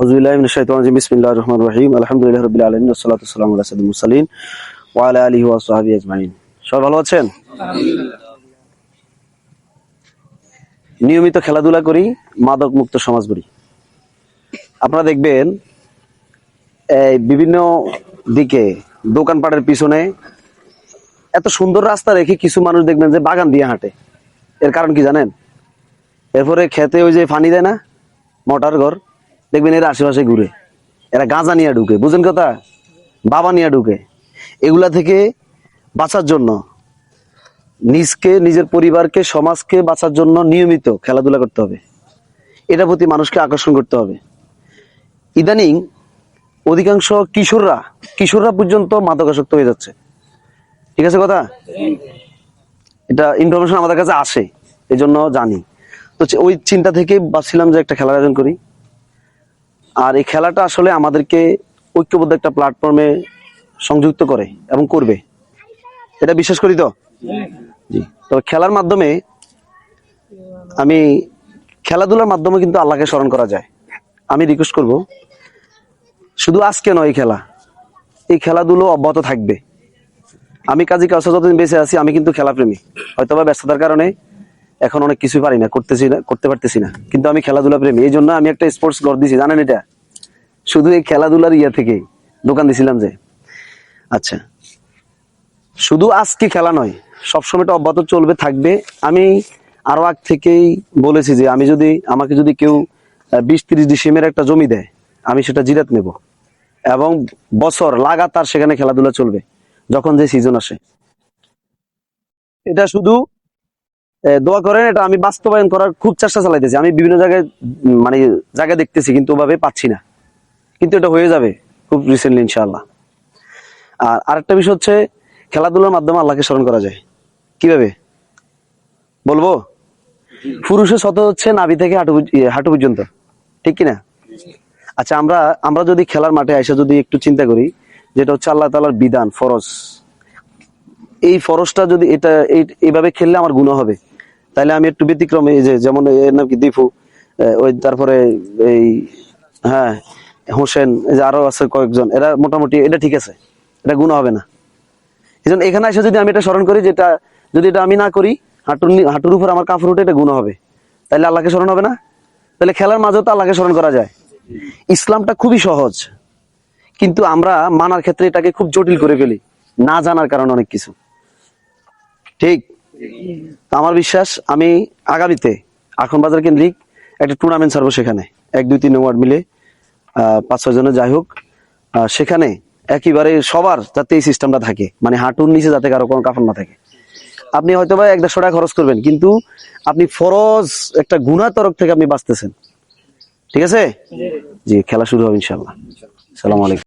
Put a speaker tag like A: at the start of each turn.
A: রহিম আলহামদুলিল্লাহি আলামিন আলিহি আজমাইন সবাই ভালো আছেন? নিয়মিত খেলাধুলা করি মাদক মুক্ত সমাজ গড়ি। আপনারা দেখবেন এই বিভিন্ন দিকে দোকানপাটের পিছনে এত সুন্দর রাস্তা রেখে কিছু মানুষ দেখবেন যে বাগান দিয়ে হাঁটে। এর কারণ কি জানেন? এরপরে খেতে ওই যে ফানি দেয় না মোটর ঘর। দেখবেন এরা আশেপাশে ঘুরে। এরা গাঁজা নিয়ে ঢুকে, বুঝেন কথা? বাবা নিয়ে ঢুকে। এগুলা থেকে বাঁচার জন্য, নিজকে, নিজের পরিবারকে, সমাজকে বাঁচার জন্য নিয়মিত খেলাধুলা করতে হবে। এটার প্রতি মানুষকে আকর্ষণ করতে হবে। ইদানিং অধিকাংশ কিশোররা কিশোররা পর্যন্ত মাদকাসক্ত হয়ে যাচ্ছে। ঠিক আছে কথা? এটা ইনফরমেশন আমাদের কাছে আসে এই জন্য জানি। তো ওই চিন্তা থেকে ভাবছিলাম যে একটা খেলার আয়োজন করি। আর এই খেলাটা আসলে আমাদেরকে ঐক্যবদ্ধ একটা প্ল্যাটফর্মে সংযুক্ত করে এবং করবে। এটা বিশ্বাস করি তো? জি। তো খেলার মাধ্যমে আমি, খেলাধুলার মাধ্যমে কিন্তু আল্লাহকে স্মরণ করা যায়। আমি রিকোয়েস্ট করব, শুধু আজকে নয় খেলা, এই খেলাধুলো অব্যাহত থাকবে। আমি কাজী কাউসার যতদিন বেঁচে আছি, আমি কিন্তু খেলাপ্রেমী। হয়তো বা ব্যস্ততার কারণে এখন অনেক কিছুই পারি না, করতেছি না, করতে পারতেছি না। কিন্তু আমি খেলাধুলা প্রেমী, এই জন্য আমি একটা স্পোর্টস ঘর দিছি, জানেন এটা? শুধু এই খেলাধুলার ইয়ে থেকে দোকান দিছিলাম যে। আচ্ছা। শুধু আজকে খেলা নয়, সবসময় এটা অব্যাহত চলবে, থাকবে। আমি আরও আগ থেকেই বলেছি যে, আমি যদি, আমাকে যদি কেউ বিশ ত্রিশ ডিসেম্বর একটা জমি দেয়, আমি সেটা জিরাত নেব। এবং বছর লাগাতার সেখানে খেলাধুলা চলবে, যখন যে সিজন আসে। এটা শুধু দোয়া করেন এটা আমি বাস্তবায়ন করার খুব চেষ্টা চালাইতেছি। আমি বিভিন্ন জায়গায় মানে জায়গা দেখতেছি কিন্তু ওভাবে পাচ্ছি না। কিন্তু এটা হয়ে যাবে খুব রিসেন্টলি ইনশাআল্লাহ। আর আরেকটা বিষয় হচ্ছে খেলাধুলার মাধ্যমে আল্লাহকে স্মরণ করা যায়। কীভাবে? বলব? পুরুষের শত হচ্ছে নাভি থেকে হাঁটু ইয়ে, হাঁটু পর্যন্ত। ঠিক কিনা? আচ্ছা আমরা আমরা যদি খেলার মাঠে এসে যদি একটু চিন্তা করি যেটা হচ্ছে আল্লাহ তালার বিধান ফরজ। এই ফরজটা যদি এটা এইভাবে খেললে আমার গুণ হবে। তাহলে আমি একটু ব্যতিক্রম, এই যে যেমন এর নাম কি, দীপু? ওই তারপরে এই হ্যাঁ হোসেন, এই যে আরও আছে কয়েকজন, এরা মোটামুটি, এটা ঠিক আছে, এটা গুণ হবে না। এই জন্য এখানে এসে যদি আমি এটা স্মরণ করি যেটা যদি এটা আমি না করি, হাঁটুর হাঁটুর উপর আমার কাপড় উঠে এটা গুণ হবে। তাহলে আল্লাহকে স্মরণ হবে না? তাহলে খেলার মাঝেও তো আল্লাহকে স্মরণ করা যায়। ইসলামটা খুবই সহজ, কিন্তু আমরা মানার ক্ষেত্রে এটাকে খুব জটিল করে ফেলি, না জানার কারণে অনেক কিছু। ঠিক? আমার বিশ্বাস, আমি আগামীতে আখন বাজার কেন্দ্রিক একটা টুর্নামেন্ট ছাড়বো সেখানে। এক, দুই, তিন ওয়ার্ড মিলে পাঁচ, ছয় জনের যাই হোক সেখানে একেবারে সবার যাতে এই সিস্টেমটা থাকে মানে হাঁটুর নিচে যাতে কারও কোনো কাপড় না থাকে। আপনি হয়তো বা এক দেড়শো টাকা খরচ করবেন, কিন্তু আপনি ফরজ একটা গুণা তরফ থেকে আপনি বাঁচতেছেন। ঠিক আছে? জি, খেলা শুরু হবে ইনশাল্লাহ সালাম আলাইকুম।